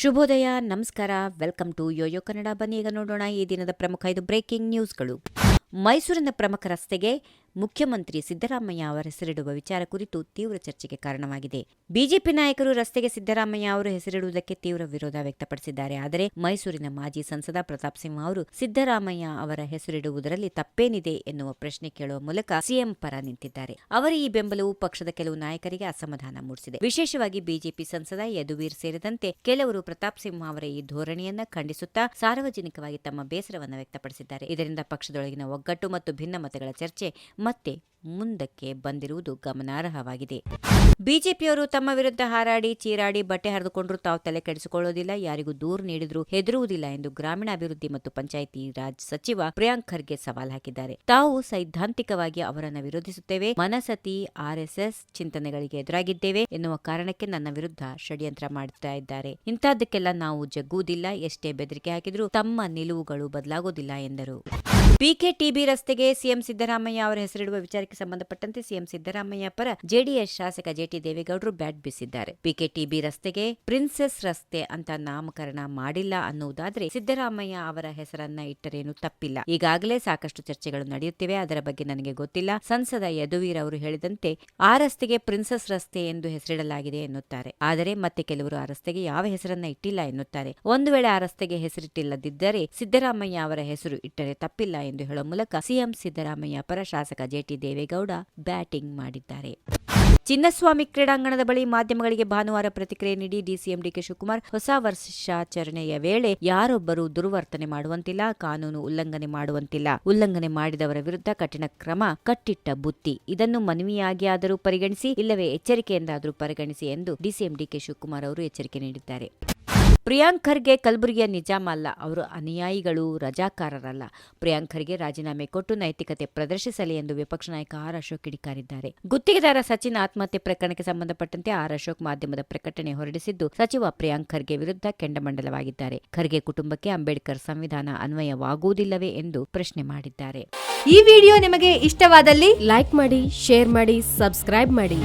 ಶುಭೋದಯ, ನಮಸ್ಕಾರ. Welcome to Yoyo Kannada ಬನ್ನಿ, ಈಗ ನೋಡೋಣ ಈ ದಿನದ ಪ್ರಮುಖ ಐದು ಬ್ರೇಕಿಂಗ್ ನ್ಯೂಸ್ಗಳು ಮೈಸೂರಿನ ಪ್ರಮುಖ ರಸ್ತೆಗೆ ಮುಖ್ಯಮಂತ್ರಿ ಸಿದ್ದರಾಮಯ್ಯ ಅವರ ಹೆಸರಿಡುವ ವಿಚಾರ ಕುರಿತು ತೀವ್ರ ಚರ್ಚೆಗೆ ಕಾರಣವಾಗಿದೆ. ಬಿಜೆಪಿ ನಾಯಕರು ರಸ್ತೆಗೆ ಸಿದ್ದರಾಮಯ್ಯ ಅವರು ಹೆಸರಿಡುವುದಕ್ಕೆ ತೀವ್ರ ವಿರೋಧ ವ್ಯಕ್ತಪಡಿಸಿದ್ದಾರೆ. ಆದರೆ ಮೈಸೂರಿನ ಮಾಜಿ ಸಂಸದ ಪ್ರತಾಪ್ ಸಿಂಹ ಅವರು ಸಿದ್ದರಾಮಯ್ಯ ಅವರ ಹೆಸರಿಡುವುದರಲ್ಲಿ ತಪ್ಪೇನಿದೆ ಎನ್ನುವ ಪ್ರಶ್ನೆ ಕೇಳುವ ಮೂಲಕ ಸಿಎಂ ಪರ ನಿಂತಿದ್ದಾರೆ. ಅವರ ಈ ಬೆಂಬಲವು ಪಕ್ಷದ ಕೆಲವು ನಾಯಕರಿಗೆ ಅಸಮಾಧಾನ ಮೂಡಿಸಿದೆ. ವಿಶೇಷವಾಗಿ ಬಿಜೆಪಿ ಸಂಸದ ಯದುವೀರ್ ಸೇರಿದಂತೆ ಕೆಲವರು ಪ್ರತಾಪ್ ಸಿಂಹ ಅವರ ಈ ಧೋರಣೆಯನ್ನ ಖಂಡಿಸುತ್ತಾ ಸಾರ್ವಜನಿಕವಾಗಿ ತಮ್ಮ ಬೇಸರವನ್ನು ವ್ಯಕ್ತಪಡಿಸಿದ್ದಾರೆ. ಇದರಿಂದ ಪಕ್ಷದೊಳಗಿನ ಒಗ್ಗಟ್ಟು ಮತ್ತು ಭಿನ್ನಮತಗಳ ಚರ್ಚೆ ಮತ್ತೆ ಮುಂದಕ್ಕೆ ಬಂದಿರುವುದು ಗಮನಾರ್ಹವಾಗಿದೆ. ಬಿಜೆಪಿಯವರು ತಮ್ಮ ವಿರುದ್ಧ ಹಾರಾಡಿ, ಚೀರಾಡಿ ಬಟ್ಟೆ ಹರಿದುಕೊಂಡರೂ ತಾವು ತಲೆ ಕೆಡಿಸಿಕೊಳ್ಳೋದಿಲ್ಲ, ಯಾರಿಗೂ ದೂರು ನೀಡಿದರೂ ಹೆದರುವುದಿಲ್ಲ ಎಂದು ಗ್ರಾಮೀಣಾಭಿವೃದ್ಧಿ ಮತ್ತು ಪಂಚಾಯಿತಿ ರಾಜ್ ಸಚಿವ ಪ್ರಿಯಾಂಕ್ ಖರ್ಗೆ ಸವಾಲ್ ಹಾಕಿದ್ದಾರೆ. ತಾವು ಸೈದ್ಧಾಂತಿಕವಾಗಿ ಅವರನ್ನು ವಿರೋಧಿಸುತ್ತೇವೆ, ಮನಸತಿ ಆರ್ಎಸ್ಎಸ್ ಚಿಂತನೆಗಳಿಗೆ ಎದುರಾಗಿದ್ದೇವೆ ಎನ್ನುವ ಕಾರಣಕ್ಕೆ ನನ್ನ ವಿರುದ್ಧ ಷಡ್ಯಂತ್ರ ಮಾಡುತ್ತಾ ಇದ್ದಾರೆ. ಇಂತಹದ್ದಕ್ಕೆಲ್ಲ ನಾವು ಜಗ್ಗುವುದಿಲ್ಲ, ಎಷ್ಟೇ ಬೆದರಿಕೆ ಹಾಕಿದರೂ ತಮ್ಮ ನಿಲುವುಗಳು ಬದಲಾಗೋದಿಲ್ಲ ಎಂದರು. ಪಿಕೆಟಿಬಿ ರಸ್ತೆಗೆ ಸಿಎಂ ಸಿದ್ದರಾಮಯ್ಯ ಅವರ ಹೆಸರಿಡುವ ವಿಚಾರಕ್ಕೆ ಸಂಬಂಧಪಟ್ಟಂತೆ ಸಿಎಂ ಸಿದ್ದರಾಮಯ್ಯ ಪರ ಜೆಡಿಎಸ್ ಶಾಸಕ ಜೆಟಿ ದೇವೇಗೌಡರು ಬ್ಯಾಟ್ ಬೀಸಿದ್ದಾರೆ. ಪಿಕೆಟಿಬಿ ರಸ್ತೆಗೆ ಪ್ರಿನ್ಸೆಸ್ ರಸ್ತೆ ಅಂತ ನಾಮಕರಣ ಮಾಡಿಲ್ಲ ಅನ್ನುವುದಾದ್ರೆ ಸಿದ್ದರಾಮಯ್ಯ ಅವರ ಹೆಸರನ್ನ ಇಟ್ಟರೇನು ತಪ್ಪಿಲ್ಲ. ಈಗಾಗಲೇ ಸಾಕಷ್ಟು ಚರ್ಚೆಗಳು ನಡೆಯುತ್ತಿವೆ. ಅದರ ಬಗ್ಗೆ ನನಗೆ ಗೊತ್ತಿಲ್ಲ. ಸಂಸದ ಯದುವೀರ್ ಅವರು ಹೇಳಿದಂತೆ ಆ ರಸ್ತೆಗೆ ಪ್ರಿನ್ಸೆಸ್ ರಸ್ತೆ ಎಂದು ಹೆಸರಿಡಲಾಗಿದೆ ಎನ್ನುತ್ತಾರೆ. ಆದರೆ ಮತ್ತೆ ಕೆಲವರು ಆ ರಸ್ತೆಗೆ ಯಾವ ಹೆಸರನ್ನ ಇಟ್ಟಿಲ್ಲ ಎನ್ನುತ್ತಾರೆ. ಒಂದು ವೇಳೆ ಆ ರಸ್ತೆಗೆ ಹೆಸರಿಟ್ಟಿಲ್ಲದಿದ್ದರೆ ಸಿದ್ದರಾಮಯ್ಯ ಅವರ ಹೆಸರು ಇಟ್ಟರೆ ತಪ್ಪಿಲ್ಲ ಎಂದು ಹೇಳುವ ಮೂಲಕ ಸಿಎಂ ಸಿದ್ದರಾಮಯ್ಯ ಪರ ಶಾಸಕ ಜೆಟಿ ದೇವೇಗೌಡ ಬ್ಯಾಟಿಂಗ್ ಮಾಡಿದ್ದಾರೆ. ಚಿನ್ನಸ್ವಾಮಿ ಕ್ರೀಡಾಂಗಣದ ಬಳಿ ಮಾಧ್ಯಮಗಳಿಗೆ ಭಾನುವಾರ ಪ್ರತಿಕ್ರಿಯೆ ನೀಡಿ ಡಿಸಿಎಂ ಡಿಕೆ ಶಿವಕುಮಾರ್, ಹೊಸ ವರ್ಷಾಚರಣೆಯ ವೇಳೆ ಯಾರೊಬ್ಬರು ದುರ್ವರ್ತನೆ ಮಾಡುವಂತಿಲ್ಲ, ಕಾನೂನು ಉಲ್ಲಂಘನೆ ಮಾಡುವಂತಿಲ್ಲ. ಉಲ್ಲಂಘನೆ ಮಾಡಿದವರ ವಿರುದ್ಧ ಕಠಿಣ ಕ್ರಮ, ಕಟ್ಟಿಟ್ಟ ಬುತ್ತಿ. ಇದನ್ನು ಮನವಿಯಾಗಿ ಆದರೂ ಪರಿಗಣಿಸಿ, ಇಲ್ಲವೇ ಎಚ್ಚರಿಕೆಯಿಂದಾದರೂ ಪರಿಗಣಿಸಿ ಎಂದು ಡಿಸಿಎಂ ಡಿಕೆ ಶಿವಕುಮಾರ್ ಅವರು ಎಚ್ಚರಿಕೆ ನೀಡಿದ್ದಾರೆ. ಪ್ರಿಯಾಂಕ್ ಖರ್ಗೆ ಕಲಬುರಗಿಯ ನಿಜಾಮ ಅಲ್ಲ. ಅವರು ಅನುಯಾಯಿಗಳು, ರಜಾಕಾರರಲ್ಲ. ಪ್ರಿಯಾಂಕ್ ಖರ್ಗೆ ರಾಜೀನಾಮೆ ಕೊಟ್ಟು ನೈತಿಕತೆ ಪ್ರದರ್ಶಿಸಲಿ ಎಂದು ವಿಪಕ್ಷ ನಾಯಕ ಆರ್ ಅಶೋಕ್ ಕಿಡಿಕಾರಿದ್ದಾರೆ. ಗುತ್ತಿಗೆದಾರ ಸಚಿನ್ ಆತ್ಮಹತ್ಯೆ ಪ್ರಕರಣಕ್ಕೆ ಸಂಬಂಧಪಟ್ಟಂತೆ ಆರ್ ಅಶೋಕ್ ಮಾಧ್ಯಮದ ಪ್ರಕಟಣೆ ಹೊರಡಿಸಿದ್ದು, ಸಚಿವ ಪ್ರಿಯಾಂಕ್ ಖರ್ಗೆ ವಿರುದ್ಧ ಕೆಂಡಮಂಡಲವಾಗಿದ್ದಾರೆ. ಖರ್ಗೆ ಕುಟುಂಬಕ್ಕೆ ಅಂಬೇಡ್ಕರ್ ಸಂವಿಧಾನ ಅನ್ವಯವಾಗುವುದಿಲ್ಲವೇ ಎಂದು ಪ್ರಶ್ನೆ ಮಾಡಿದ್ದಾರೆ. ಈ ವಿಡಿಯೋ ನಿಮಗೆ ಇಷ್ಟವಾದಲ್ಲಿ ಲೈಕ್ ಮಾಡಿ, ಶೇರ್ ಮಾಡಿ, ಸಬ್ಸ್ಕ್ರೈಬ್ ಮಾಡಿ.